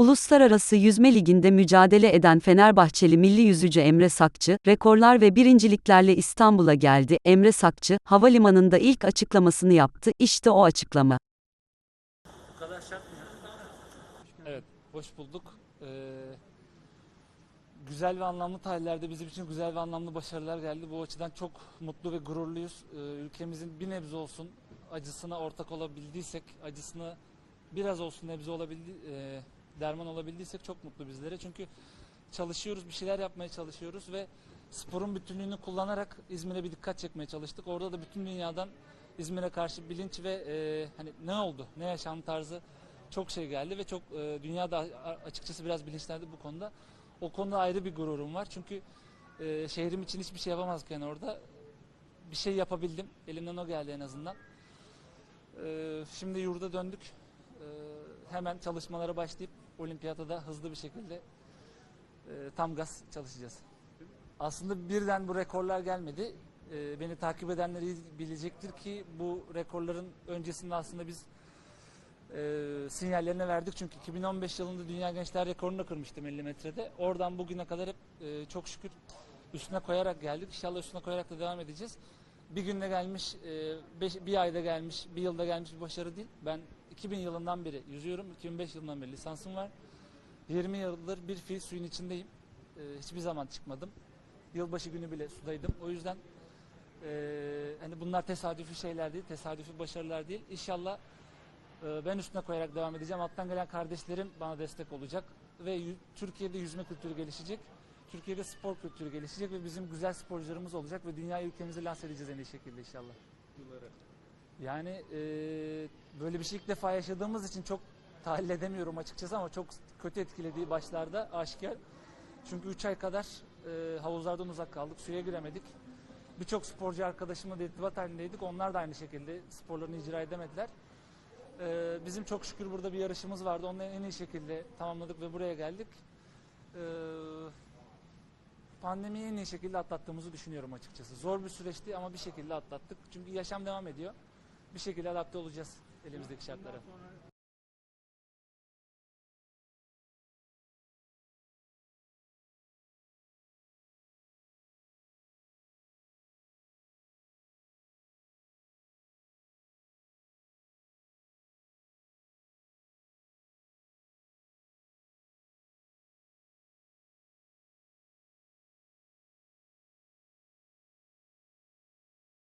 Uluslararası Yüzme Ligi'nde mücadele eden Fenerbahçeli milli yüzücü Emre Sakçı, rekorlar ve birinciliklerle İstanbul'a geldi. Emre Sakçı, havalimanında ilk açıklamasını yaptı. İşte o açıklama. Bu kadar? Evet, hoş bulduk. Ee, güzel ve anlamlı tarihlerde bizim için güzel ve anlamlı başarılar geldi. Bu açıdan çok mutlu ve gururluyuz. Ee, ülkemizin bir nebze olsun acısına ortak olabildiysek, acısına biraz olsun nebze olabildi, e, derman olabildiysek çok mutlu bizlere. Çünkü çalışıyoruz, bir şeyler yapmaya çalışıyoruz ve sporun bütünlüğünü kullanarak İzmir'e bir dikkat çekmeye çalıştık. Orada da bütün dünyadan İzmir'e karşı bilinç ve e, hani ne oldu, ne yaşam tarzı çok şey geldi ve çok e, dünya da açıkçası biraz bilinçlendi bu konuda. O konuda ayrı bir gururum var çünkü e, şehrim için hiçbir şey yapamazken orada bir şey yapabildim. Elimden o geldi en azından. E, şimdi yurda döndük. E, hemen çalışmalara başlayıp olimpiyata da hızlı bir şekilde e, tam gaz çalışacağız. Aslında birden bu rekorlar gelmedi. E, beni takip edenler bilecektir ki bu rekorların öncesinde aslında biz e, sinyallerini verdik. Çünkü 2015 yılında Dünya Gençler Rekorunu kırmıştım 50 metrede. Oradan bugüne kadar hep e, çok şükür üstüne koyarak geldik. İnşallah üstüne koyarak da devam edeceğiz. Bir günde gelmiş, e, beş- bir ayda gelmiş, bir yılda gelmiş bir başarı değil. Ben 2000 yılından beri yüzüyorum. 2005 yılından beri lisansım var. 20 yıldır bir fiil suyun içindeyim. E, hiçbir zaman çıkmadım. Yılbaşı günü bile sudaydım. O yüzden e, hani bunlar tesadüfi şeyler değil, tesadüfi başarılar değil. İnşallah ee, Ben üstüne koyarak devam edeceğim. Alttan gelen kardeşlerim bana destek olacak. Ve Türkiye'de yüzme kültürü gelişecek. Türkiye'de spor kültürü gelişecek ve bizim güzel sporcularımız olacak ve dünya ülkemizi lanse edeceğiz en iyi şekilde inşallah. Yani e, böyle bir şey ilk defa yaşadığımız için çok tahayyül edemiyorum açıkçası ama çok kötü etkilediği başlarda aşikar. Çünkü 3 ay kadar e, havuzlardan uzak kaldık, suya giremedik. Birçok sporcu arkadaşımla da irtibat halindeydik. Onlar da aynı şekilde sporlarını icra edemediler. Ee, bizim çok şükür burada bir yarışımız vardı. Onu en iyi şekilde tamamladık ve buraya geldik. Ee, pandemiyi iyi şekilde atlattığımızı düşünüyorum açıkçası. Zor bir süreçti ama bir şekilde atlattık. Çünkü yaşam devam ediyor. Bir şekilde adapte olacağız elimizdeki şartlara.